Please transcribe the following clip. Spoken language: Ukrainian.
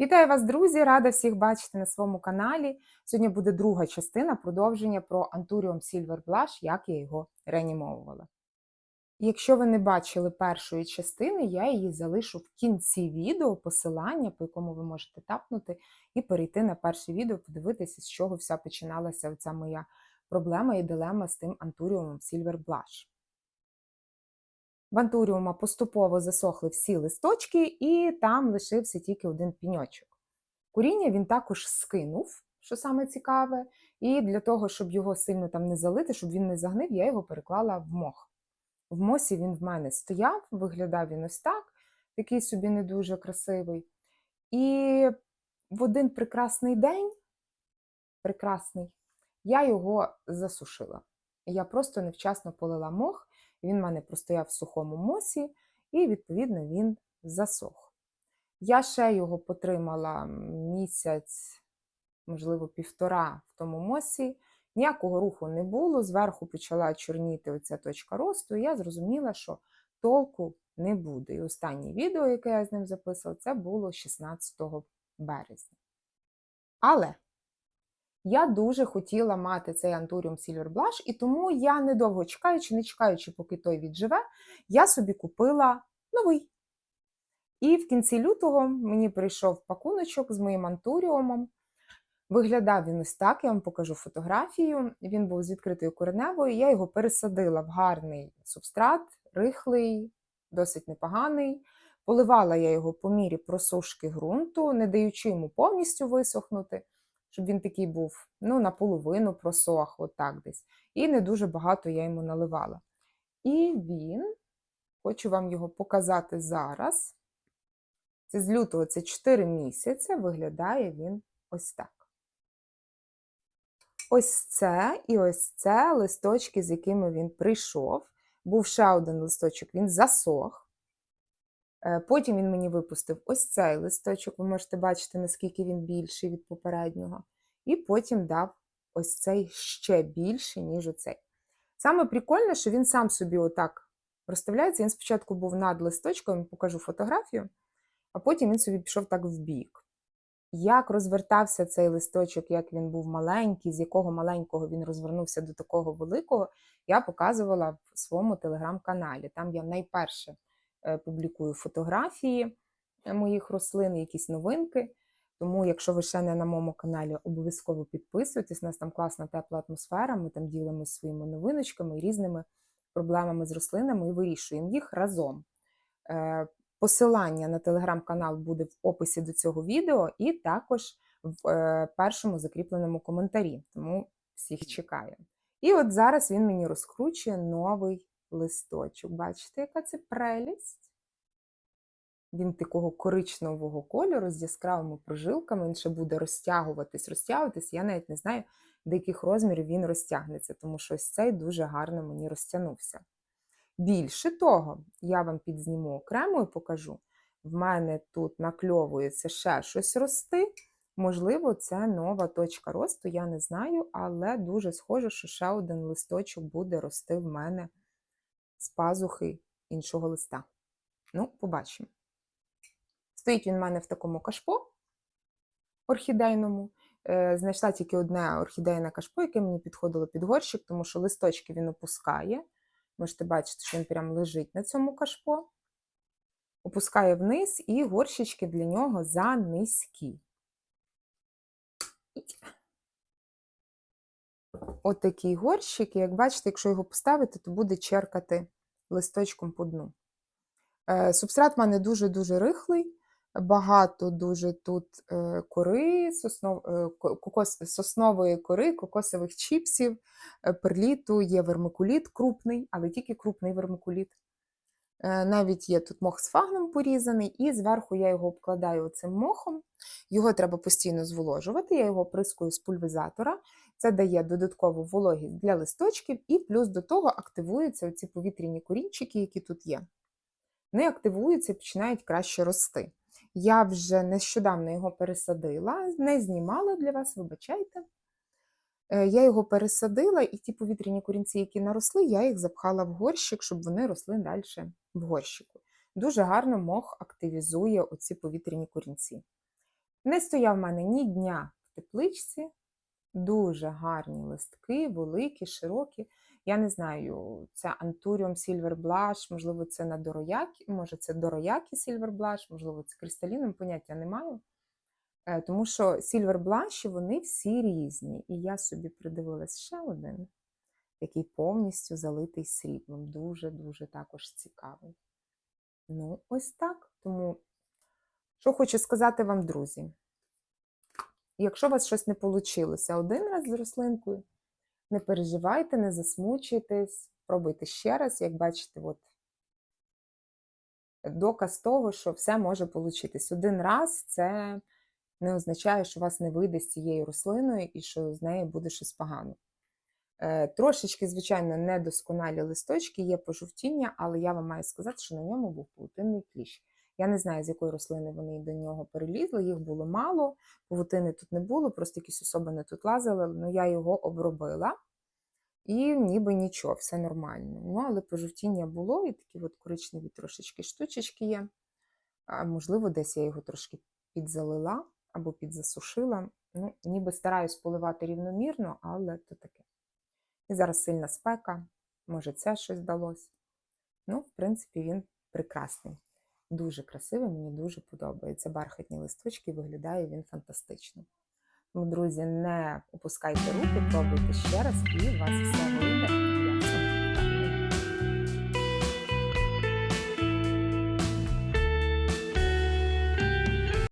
Вітаю вас, друзі! Рада всіх бачити на своєму каналі. Сьогодні буде друга частина продовження про Anturium Silver Blush, як я його реанімовувала. Якщо ви не бачили першої частини, я її залишу в кінці відео посилання, по якому ви можете тапнути і перейти на перше відео, подивитися, з чого вся починалася оця моя проблема і дилема з тим Anturium Silver Blush. В антуріума поступово засохли всі листочки, і там лишився тільки один піньочок. Куріння він також скинув, що саме цікаве, і для того, щоб його сильно там не залити, щоб він не загнив, я його переклала в мох. В мосі він в мене стояв, виглядав він ось так, такий собі не дуже красивий. І в один прекрасний день, прекрасний, я його засушила. Я просто невчасно полила мох, він в мене простояв в сухому мосі, і, відповідно, він засох. Я ще його потримала місяць, можливо, півтора в тому мосі. Ніякого руху не було. Зверху почала чорніти оця точка росту, і я зрозуміла, що толку не буде. І останнє відео, яке я з ним записала, це було 16 березня. Але я дуже хотіла мати цей Anturium Silver Blush, і тому я, недовго чекаючи, не чекаючи, поки той відживе, я собі купила новий. І в кінці лютого мені прийшов пакуночок з моїм антуріумом. Виглядав він ось так, я вам покажу фотографію. Він був з відкритою кореневою. Я його пересадила в гарний субстрат, рихлий, досить непоганий. Поливала я його по мірі просушки ґрунту, не даючи йому повністю висохнути, щоб він такий був ну, наполовину просох, отак десь. І не дуже багато я йому наливала. І він, хочу вам його показати зараз. Це з лютого це 4 місяці, виглядає він ось так. Ось це і ось це листочки, з якими він прийшов. Був ще один листочок, він засох. Е, потім він мені випустив ось цей листочок, ви можете бачити, наскільки він більший від попереднього. І потім дав ось цей ще більший, ніж оцей. Саме прикольне, що він сам собі отак розставляється. Він спочатку був над листочком, покажу фотографію, а потім він собі пішов так в бік. Як розвертався цей листочок, як він був маленький, з якого маленького він розвернувся до такого великого, я показувала в своєму телеграм-каналі. Там я найперше публікую фотографії е, моїх рослин, якісь новинки. Тому, якщо ви ще не на моєму каналі, обов'язково підписуйтесь. У нас там класна тепла атмосфера. Ми там ділимося своїми новиночками різними проблемами з рослинами і вирішуємо їх разом. Е, Посилання на телеграм-канал буде в описі до цього відео, і також в е, першому закріпленому коментарі. Тому всіх чекаю. І от зараз він мені розкручує новий листочок. Бачите, яка це прелість? Він такого коричневого кольору з яскравими прожилками, він ще буде розтягуватись, розтягуватись. Я навіть не знаю, до яких розмірів він розтягнеться, тому що ось цей дуже гарно мені розтягнувся. Більше того, я вам підзніму окремо і покажу. В мене тут накльовується ще щось рости. Можливо, це нова точка росту, я не знаю, але дуже схоже, що ще один листочок буде рости в мене з пазухи іншого листа. Ну, побачимо. Стоїть він в мене в такому кашпо орхідейному. Е, знайшла тільки одне орхідейне кашпо, яке мені підходило під горщик, тому що листочки він опускає. Можете бачити, що він прям лежить на цьому кашпо, опускає вниз, і горщички для нього занизькі. От такий горщик, і як бачите, якщо його поставити, то буде черкати листочком по дну. Е, субстрат в мене дуже-дуже рихлий, багато дуже тут е, кори, соснов, е, кокос, соснової кори, кокосових чіпсів, перліту, є вермикуліт крупний, але тільки крупний вермикуліт. Навіть є тут мох з фагном порізаний, і зверху я його обкладаю цим мохом. Його треба постійно зволожувати, я його прискую з пульвізатора. Це дає додаткову вологість для листочків, і плюс до того активуються ці повітряні корінчики, які тут є. Вони активуються і починають краще рости. Я вже нещодавно його пересадила, не знімала для вас, вибачайте. Е, я його пересадила, і ті повітряні корінці, які наросли, я їх запхала в горщик, щоб вони росли далі в горщику. Дуже гарно мох активізує оці повітряні корінці. Не стояв в мене ні дня в тепличці, дуже гарні листки, великі, широкі. Я не знаю, це Anturium Silver Blush, можливо, це на Дороякі, може, це Дороякі Blush, можливо, це кристаліном, поняття не маю. Е, Тому що Blush, вони всі різні. І я собі придивилась ще один, який повністю залитий сріблом. Дуже-дуже також цікавий. Ну, ось так. Тому, що хочу сказати вам, друзі. Якщо у вас щось не вийшло один раз з рослинкою, не переживайте, не засмучуйтесь, пробуйте ще раз, як бачите, от доказ того, що все може получитись. Один раз це не означає, що вас не вийде з цією рослиною і що з нею буде щось погано. Е, Трошечки, звичайно, недосконалі листочки, є пожовтіння, але я вам маю сказати, що на ньому був павутинний кліщ. Я не знаю, з якої рослини вони до нього перелізли, їх було мало, павутини тут не було, просто якісь особини тут лазили, але я його обробила. І ніби нічого, все нормально. Ну, але пожовтіння було, і такі от коричневі трошечки штучечки є. А, можливо, десь я його трошки підзалила або підзасушила. Ну, ніби стараюсь поливати рівномірно, але то таке. І зараз сильна спека, може, це щось вдалося. Ну, в принципі, він прекрасний. Дуже красивий, мені дуже подобається. Бархатні листочки, виглядає він фантастично. Друзі, не опускайте руки, пробуйте ще раз, і вас все вийде.